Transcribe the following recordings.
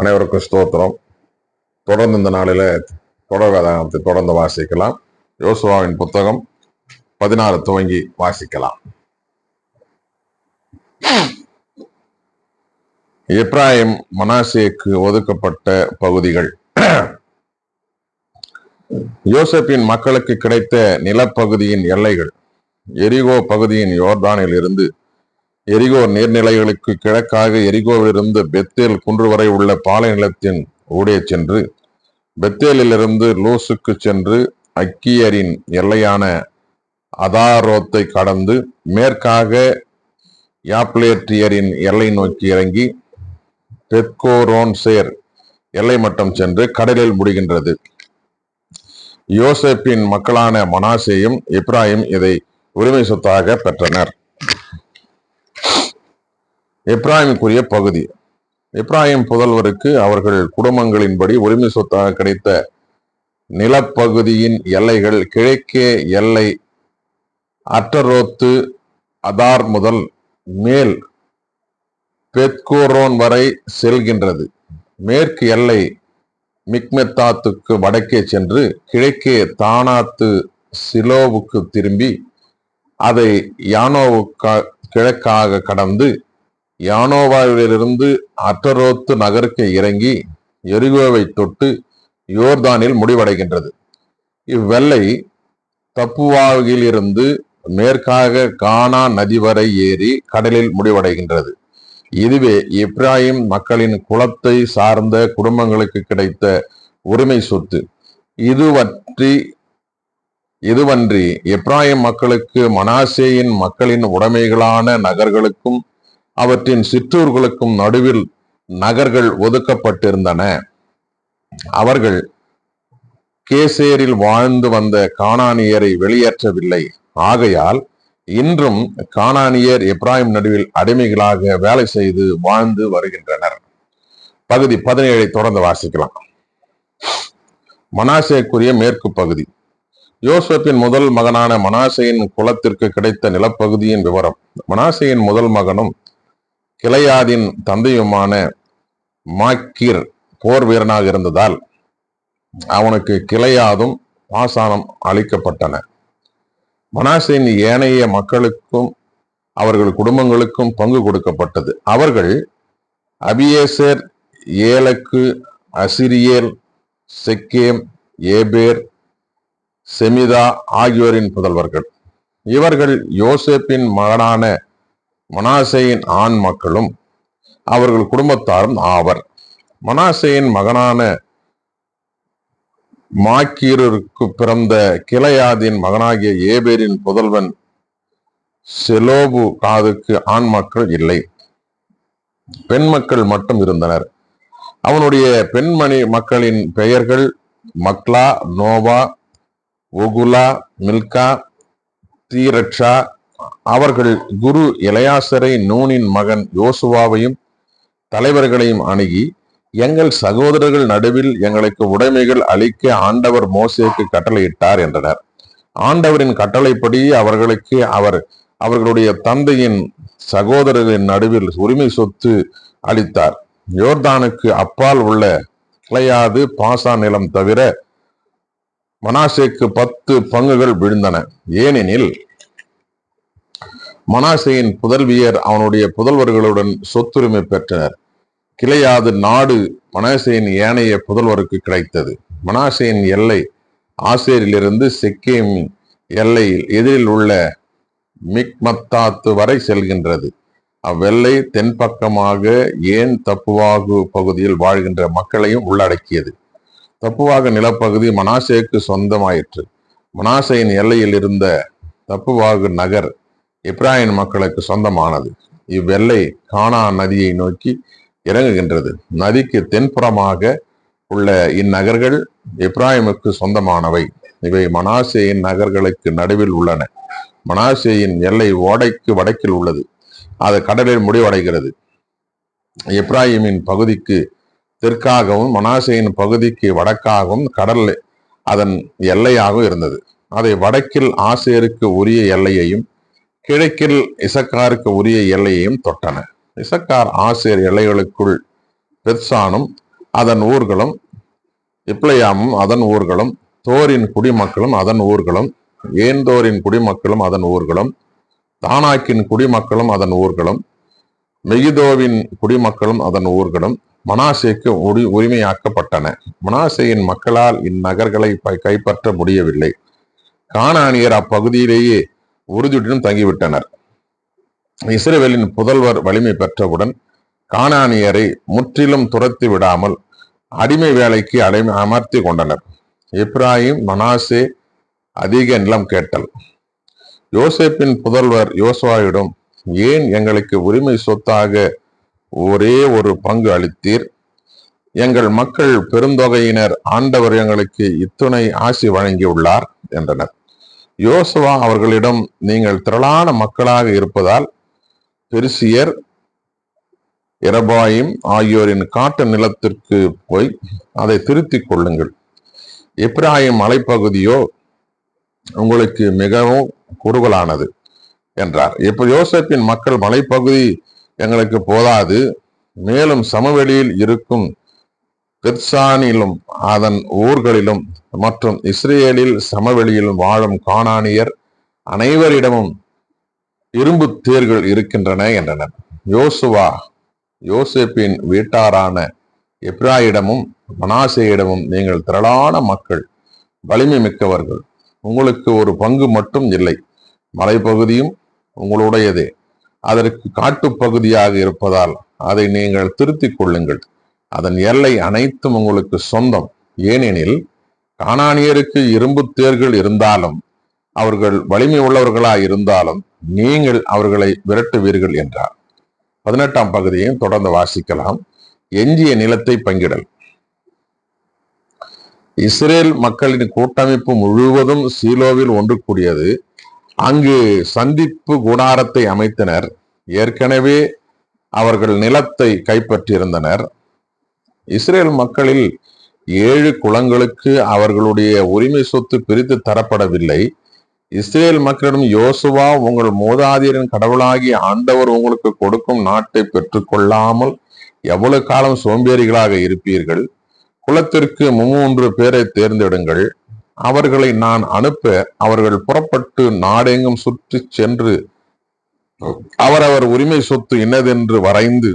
அனைவருக்கும் ஸ்தோத்திரம். தொடர்ந்து இந்த நாளில தொடர் வேதாகத்தை தொடர்ந்து வாசிக்கலாம். யோசுவாவின் புத்தகம் பதினாறு துவங்கி வாசிக்கலாம். எப்ராயிம் மனாசேக்கு ஒதுக்கப்பட்ட பகுதிகள். யோசப்பின் மக்களுக்கு கிடைத்த நிலப்பகுதியின் எல்லைகள் எரிகோ பகுதியின் யோர்தானில் இருந்து எரிகோ நீர்நிலைகளுக்கு கிழக்காக எரிகோவிலிருந்து பெத்தேல் குன்று வரை உள்ள பாலை நிலத்தின் ஊடே சென்று பெத்தேலிலிருந்து லூசுக்கு சென்று அக்கியரின் எல்லையான அதாரோத்தை கடந்து மேற்காக யாப்லேட்டியரின் எல்லை நோக்கி இறங்கி பெத்கோரோன்சேர் எல்லை மட்டம் சென்று கடலில் முடிகின்றது. யோசேப்பின் மக்களான மனாசேயும் இப்ராஹிம் இதை உரிமை சொத்தாக பெற்றனர். இப்ராஹிமுக்குரிய பகுதி. இப்ராஹிம் புதல்வருக்கு அவர்கள் குடும்பங்களின்படி உரிமை சொத்தாக கிடைத்த நிலப்பகுதியின் எல்லைகள் கிழக்கே எல்லை அட்டரோத்து அதார் முதல் மேல் பெத்கோரோன் வரை செல்கின்றது. மேற்கு எல்லை மிக்மெத்தாத்துக்கு வடக்கே சென்று கிழக்கே தானாத்து சிலோவுக்கு திரும்பி அதை யானோவுக்கு கிழக்காக கடந்து யானோவாவிலிருந்து அட்டரோத்து நகருக்கு இறங்கி எரிகோவை தொட்டு யோர்தானில் முடிவடைகின்றது. இவ்வெல்லை தப்புவாவிலிருந்து மேற்காக கானா நதி வரை ஏறி கடலில் முடிவடைகின்றது. இதுவே இப்ராஹிம் மக்களின் குலத்தை சார்ந்த குடும்பங்களுக்கு கிடைத்த உரிமை சொத்து. இதுவற்றி இதுவன்றி இப்ராஹிம் மக்களுக்கு மனாசேயின் மக்களின் உடைமைகளான நகர்களுக்கும் அவற்றின் சிற்றூர்களுக்கும் நடுவில் நகர்கள் ஒதுக்கப்பட்டிருந்தன. அவர்கள் கேசேரில் வாழ்ந்து வந்த காணானியரை வெளியேற்றவில்லை. ஆகையால் இன்றும் காணானியர் இப்ராஹிம் நடுவில் அடிமைகளாக வேலை செய்து வாழ்ந்து வருகின்றனர். பகுதி பதினேழை தொடர்ந்து வாசிக்கலாம். மனாசேக்குரிய மேற்கு பகுதி. யோசப்பின் முதல் மகனான மனாசையின் குலத்திற்கு கிடைத்த நிலப்பகுதியின் விவரம். மனாசையின் முதல் மகனும் கிளையாதின் தந்தையுமான மாக்கீர் போர் வீரனாக இருந்ததால் அவனுக்கு கிளையாதும் பாசானம் அளிக்கப்பட்டன. மனாசின் ஏனைய மக்களுக்கும் அவர்கள் குடும்பங்களுக்கும் பங்கு கொடுக்கப்பட்டது. அவர்கள் அபியேசர் ஏலக்கு அசிரியேல் செக்கேம் ஏபேர் செமிதா ஆகியோரின் புதல்வர்கள். இவர்கள் யோசேப்பின் மகனான மனாசையின் ஆண் மக்களும் அவர்கள் குடும்பத்தாரும் ஆவர். மனாசையின் மகனான மாக்கீருக்கு பிறந்த கிளையாதின் மகனாகிய ஏபேரின் புதல்வன் செலோபு காதுக்கு ஆண் மக்கள் இல்லை. பெண் மக்கள் மட்டும் இருந்தனர். அவனுடைய பெண்மணி மக்களின் பெயர்கள் மக்லா நோவா ஒகுலா மில்கா தீரட்சா அவர்கள் குரு இளையாசரை நூனின் மகன் யோசுவாவையும் தலைவர்களையும் அணுகி எங்கள் சகோதரர்கள் நடுவில் எங்களுக்கு உடைமைகள் அளிக்க ஆண்டவர் மோசேக்கு கட்டளையிட்டார் என்றனர். ஆண்டவரின் கட்டளைப்படி அவர்களுக்கு அவர் அவர்களுடைய தந்தையின் சகோதரர்களின் நடுவில் உரிமை சொத்து அளித்தார். யோர்தானுக்கு அப்பால் உள்ள கிளையாது பாசா நிலம் தவிர மனாசேக்கு பத்து பங்குகள் விழுந்தன. ஏனெனில் மனாசையின் புதல்வியர் அவனுடைய புதல்வர்களுடன் சொத்துரிமை பெற்றனர். கிளையாது நாடு மனாசையின் ஏனைய புதல்வருக்கு கிடைத்தது. மனாசையின் எல்லை ஆசேரிலிருந்து செக்கேமின் எல்லையில் எதிரில் உள்ள மிக்மத்தாத்து வரை செல்கின்றது. அவ்வெல்லை தென்பக்கமாக ஏன் தப்புவாகு பகுதியில் வாழ்கின்ற மக்களையும் உள்ளடக்கியது. தப்புவாக நிலப்பகுதி மனாசேக்கு சொந்தமாயிற்று. மனாசையின் எல்லையில் இருந்த தப்புவாகு நகர் இப்ராஹிம் மக்களுக்கு சொந்தமானது. இவ்வெல்லை கானா நதியை நோக்கி இறங்குகின்றது. நதிக்கு தென்புறமாக உள்ள இந்நகர்கள் இப்ராஹிமுக்கு சொந்தமானவை. இவை மனாசேயின் நகர்களுக்கு நடுவில் உள்ளன. மனாசேயின் எல்லை ஓடைக்கு வடக்கில் உள்ளது. அது கடலில் முடிவடைகிறது. இப்ராஹிமின் பகுதிக்கு தெற்காகவும் மனாசேயின் பகுதிக்கு வடக்காகவும் கடல் அதன் எல்லையாகவும் இருந்தது. அதை வடக்கில் ஆசேருக்கு உரிய எல்லையையும் கிழக்கில் இசக்காருக்கு உரிய எல்லையையும் தொட்டன. இசக்கார் ஆசிரியர் எல்லைகளுக்குள் பெத்சானும் அதன் ஊர்களும் இப்ளையாமும் அதன் ஊர்களும் தோரின் குடிமக்களும் அதன் ஊர்களும் ஏந்தோரின் குடிமக்களும் அதன் ஊர்களும் தானாக்கின் குடிமக்களும் அதன் ஊர்களும் மெகிதோவின் குடிமக்களும் அதன் ஊர்களும் மனாசேக்கு உரி உரிமையாக்கப்பட்டன. மனாசேயின் மக்களால் இந்நகர்களை கைப்பற்ற முடியவில்லை. கானானியர் அப்பகுதியிலேயே உறுதியுடனும் தங்கிவிட்டனர். இஸ்ரேலின் புதல்வர் வலிமை பெற்றவுடன் கானானியரை முற்றிலும் துரத்தி விடாமல் அடிமை வேலைக்கு அடை அமர்த்தி கொண்டனர். இப்ராஹிம் மனாசே அதிக நிலம் கேட்டல். யோசேப்பின் புதல்வர் யோசுவாவிடம் ஏன் எங்களுக்கு உரிமை சொத்தாக ஒரே ஒரு பங்கு அளித்தீர்? எங்கள் மக்கள் பெருந்தொகையினர் ஆண்டவர் எங்களுக்கு இத்துணை ஆசி வழங்கியுள்ளார் என்றனர். யோசுவா அவர்களிடம் நீங்கள் திரளான மக்களாக இருப்பதால் பெருசியர் இரபாயும் ஆகியோரின் காட்டு நிலத்திற்கு போய் அதை திருத்திக் கொள்ளுங்கள். இப்ராஹிம் மலைப்பகுதியோ உங்களுக்கு மிகவும் குறுகலானது என்றார். இப்ப யோசப்பின் மக்கள் மலைப்பகுதி எங்களுக்கு போதாது மேலும் சமவெளியில் இருக்கும் கிர்சானிலும் அதன் ஊர்களிலும் மற்றும் இஸ்ரேலில் சமவெளியிலும் வாழும் காணானியர் அனைவரிடமும் இரும்பு தேர்கள் இருக்கின்றன என்றனர். யோசுவா யோசேப்பின் வீட்டாரான எப்ராயிடமும் மனாசேயிடமும் நீங்கள் திரளான மக்கள் வலிமை மிக்கவர்கள். உங்களுக்கு ஒரு பங்கு மட்டும் இல்லை. மலைப்பகுதியும் உங்களுடையதே. அதற்கு காட்டுப்பகுதியாக இருப்பதால் அதை நீங்கள் திருத்திக் கொள்ளுங்கள். அதன் எல்லை அனைத்தும் உங்களுக்கு சொந்தம். ஏனெனில் காணானியருக்கு இரும்பு தேர்கள் இருந்தாலும் அவர்கள் வலிமை உள்ளவர்களா இருந்தாலும் நீங்கள் அவர்களை விரட்டுவீர்கள் என்றார். பதினெட்டாம் பகுதியையும் தொடர்ந்து வாசிக்கலாம். எஞ்சிய நிலத்தை பங்கிடல். இஸ்ரேல் மக்களின் கூட்டமைப்பு முழுவதும் சீலோவில் ஒன்று கூடியது. அங்கு சந்திப்பு கூடாரத்தை அமைத்தனர். ஏற்கனவே அவர்கள் நிலத்தை கைப்பற்றியிருந்தனர். இஸ்ரேல் மக்களில் ஏழு குளங்களுக்கு அவர்களுடைய உரிமை சொத்து பிரித்து தரப்படவில்லை. இஸ்ரேல் மக்களிடம் யோசுவா உங்கள் மூதாதியரின் கடவுளாகிய ஆண்டவர் உங்களுக்கு கொடுக்கும் நாட்டை பெற்றுக்கொள்ளாமல் எவ்வளவு காலம் சோம்பேறிகளாக இருப்பீர்கள்? குலத்திற்கு மும்மூன்று பேரை தேர்ந்தெடுங்கள். அவர்களை நான் அனுப்ப அவர்கள் புறப்பட்டு நாடெங்கும் சுற்றி சென்று அவரவர் உரிமை சொத்து இன்னதென்று வரைந்து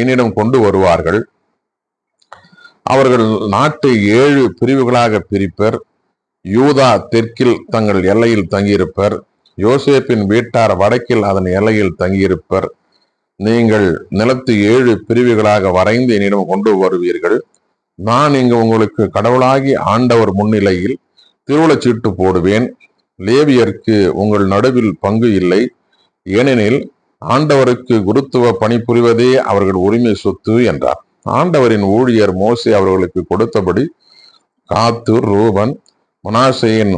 என்னிடம் கொண்டு வருவார்கள். அவர்கள் நாட்டை ஏழு பிரிவுகளாக பிரிப்பர். யூதா தெற்கில் தங்கள் எல்லையில் தங்கியிருப்பர். யோசேப்பின் வீட்டார் வடக்கில் அதன் எல்லையில் தங்கியிருப்பர். நீங்கள் நிலத்து ஏழு பிரிவுகளாக வரைந்து என்னிடம் கொண்டு வருவீர்கள். நான் இங்கு உங்களுக்கு கடவுளாகி ஆண்டவர் முன்னிலையில் திருவுளச்சீட்டு போடுவேன். லேவியருக்கு உங்கள் நடுவில் பங்கு இல்லை. ஏனெனில் ஆண்டவருக்கு குருத்துவ பணிபுரிவதே அவர்கள் உரிமை சொத்து என்றார். ஆண்டவரின் ஊழியர் மோசே அவர்களுக்கு கொடுத்தபடி காத்து ரூபன் மனாசையின்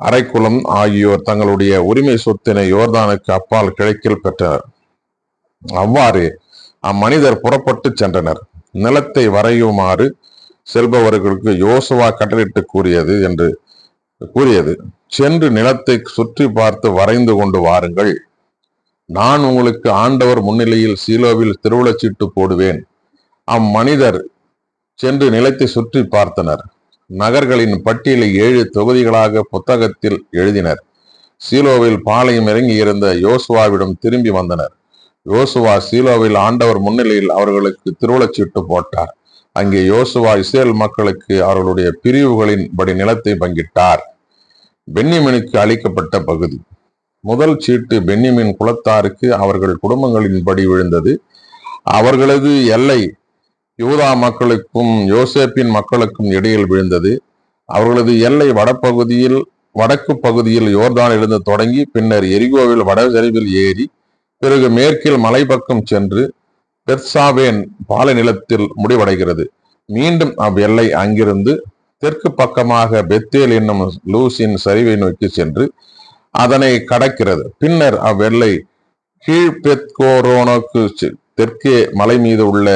அரைக்குளம் ஆகியோர் தங்களுடைய உரிமை சொத்தினை யோர்தானுக்கு அப்பால் கிழக்கில் பெற்றனர். அவ்வாறு அம்மனிதர் புறப்பட்டு சென்றனர். நிலத்தை வரையுமாறு செல்பவர்களுக்கு யோசுவா கட்டளிட்டு கூறியது என்று கூறியது. சென்று நிலத்தை சுற்றி பார்த்து வரைந்து கொண்டு வாருங்கள். நான் உங்களுக்கு ஆண்டவர் முன்னிலையில் சீலோவில் திருவிழச்சீட்டு போடுவேன். அம்மனிதர் சென்று நிலத்தை சுற்றி பார்த்தனர். நகர்களின் பட்டியலை ஏழு தொகுதிகளாக புத்தகத்தில் எழுதினர். சீலோவில் பாளையம் இறங்கி இருந்த யோசுவாவிடம் திரும்பி வந்தனர். யோசுவா சீலோவில் ஆண்டவர் முன்னிலையில் அவர்களுக்கு திருவுளச்சீட்டு போட்டார். அங்கே யோசுவா இஸ்ரேல் மக்களுக்கு அவர்களுடைய பிரிவுகளின் படி நிலத்தை பங்கிட்டார். பென்னிமினுக்கு அளிக்கப்பட்ட பகுதி. முதல் சீட்டு பென்னிமின் குலத்தாருக்கு அவர்கள் குடும்பங்களின்படி விழுந்தது. அவர்களது எல்லை யூதா மக்களுக்கும் யோசேப்பின் மக்களுக்கும் இடையில் விழுந்தது. அவர்களது எல்லை வடப்பகுதியில் வடக்கு பகுதியில் யோர்தானிலிருந்து தொடங்கி பின்னர் எரிகோவில் வடசரிவில் ஏறி பிறகு மேற்கில் மலைப்பக்கம் சென்று பெர்சாவேன் பாலை நிலத்தில் முடிவடைகிறது. மீண்டும் அவ்வெல்லை அங்கிருந்து தெற்கு பக்கமாக பெத்தேல் என்னும் லூசின் சரிவை நோக்கி சென்று அதனை கடக்கிறது. பின்னர் அவ்வெல்லை கீழ்பெத்கோரோனோக்கு தெற்கே மலை மீது உள்ள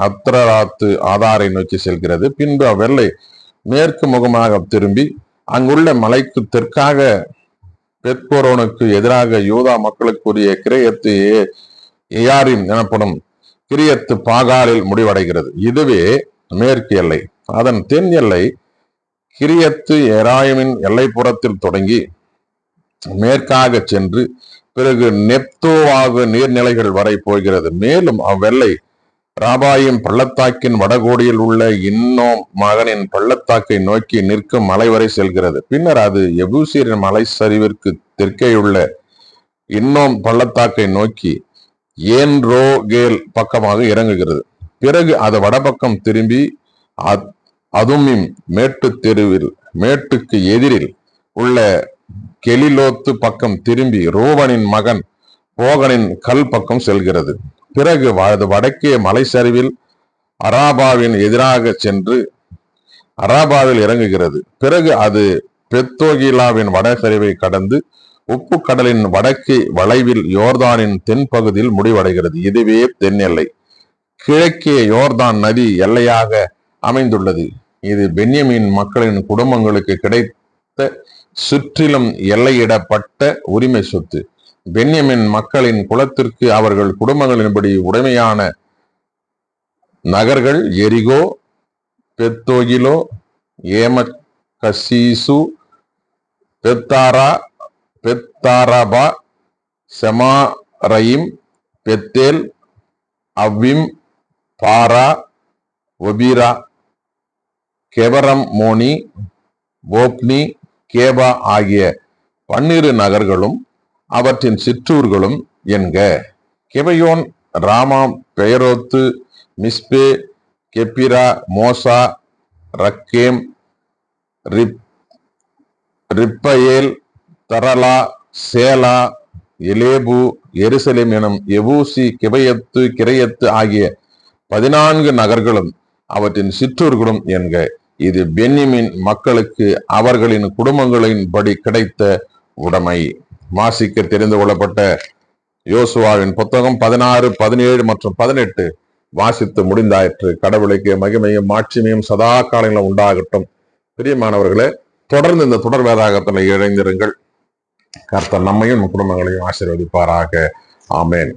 அத்ரராத்து ஆதாரை நோக்கி செல்கிறது. பின்பு அவ்வெல்லை மேற்கு முகமாக திரும்பி அங்குள்ள மலைக்கு தெற்காக பெத்கோரோனுக்கு எதிராக யூதா மக்களுக்குரிய கிரயத்து ஏ- ஏயாரிம் எனப்படும் கிரியத்து பாகாரில் முடிவடைகிறது. இதுவே மேற்கு எல்லை. அதன் தென் எல்லை கிரியத்து எராயமின் எல்லைப்புறத்தில் தொடங்கி மேற்காக சென்று பிறகு நெப்தோவாக நீர்நிலைகள் வரை போகிறது. மேலும் அவ்வெல்லை ராபாயும் பள்ளத்தாக்கின் வடகோடியில் உள்ள இன்னோம் மகனின் பள்ளத்தாக்கை நோக்கி நிற்கும் மலை வரை செல்கிறது. பின்னர் அது எபூசியரின் மலை சரிவிற்கு தெற்கேயுள்ள இன்னோம் பள்ளத்தாக்கை நோக்கி ஏன்ரோகேல் பக்கமாக இறங்குகிறது. பிறகு அது வடபக்கம் திரும்பி அதுமிம் மேட்டு தெருவில் மேட்டுக்கு எதிரில் உள்ள கெலிலோத்து பக்கம் திரும்பி ரோவனின் மகன் போகனின் கல் பக்கம் செல்கிறது. பிறகு வ- அது வடக்கே மலை சரிவில் அராபாவின் எதிராக சென்று அராபாவில் இறங்குகிறது. பிறகு அது பெத்தோகிலாவின் வடசரிவை கடந்து உப்பு கடலின் வடக்கே வளைவில் யோர்தானின் தென்பகுதியில் முடிவடைகிறது. இதுவே தென் எல்லை. கிழக்கே யோர்தான் நதி எல்லையாக அமைந்துள்ளது. இது பென்யமின் மக்களின் குடும்பங்களுக்கு கிடைத்த சுற்றிலும் எல்லையிடப்பட்ட உரிமை சொத்து. பென்யமின் மக்களின் குலத்திற்கு அவர்கள் குடும்பங்களின்படி உடைமையான நகர்கள் எரிகோ பெத்தோகிலோ ஏம கசீசு பெத்தாரா பெத்தாராபா செமாரயிம் பெத்தேல் அவ்விம் பாரா ஒபிரா கெபரம் மோனி போப்னி கேபா ஆகிய பன்னிரு நகர்களும் அவற்றின் சிற்றூர்களும் என்க. கெபயோன் ராமா பெயரோத்து மிஸ்பே கெப்பிரா மோசா ரக்கேம் ரிப் ரிப்பயேல் தரலா சேலா எலேபு எருசலேம் எனும் எபூசி கிபயத்து கிரையத்து ஆகிய பதினான்கு நகர்களும் அவற்றின் சிற்றூர்களும் என்க. இது பென்னிமின் மக்களுக்கு அவர்களின் குடும்பங்களின்படி கிடைத்த உடைமை. வாசிக்க தெரிந்து கொள்ளப்பட்ட யோசுவாவின் புத்தகம் பதினாறு பதினேழு மற்றும் பதினெட்டு வாசித்து முடிந்தாயிற்று. கடவுளுக்கு மகிமையும் மாட்சிமையும் சதா காலங்களிலும் உண்டாகட்டும். பிரியமானவர்களே தொடர்ந்து இந்த தொடர் வேதாகத்தில் இணைந்திருங்கள். கர்த்தர் நம்மையும் நம் குடும்பங்களையும் ஆசீர்வதிப்பாராக. ஆமேன்.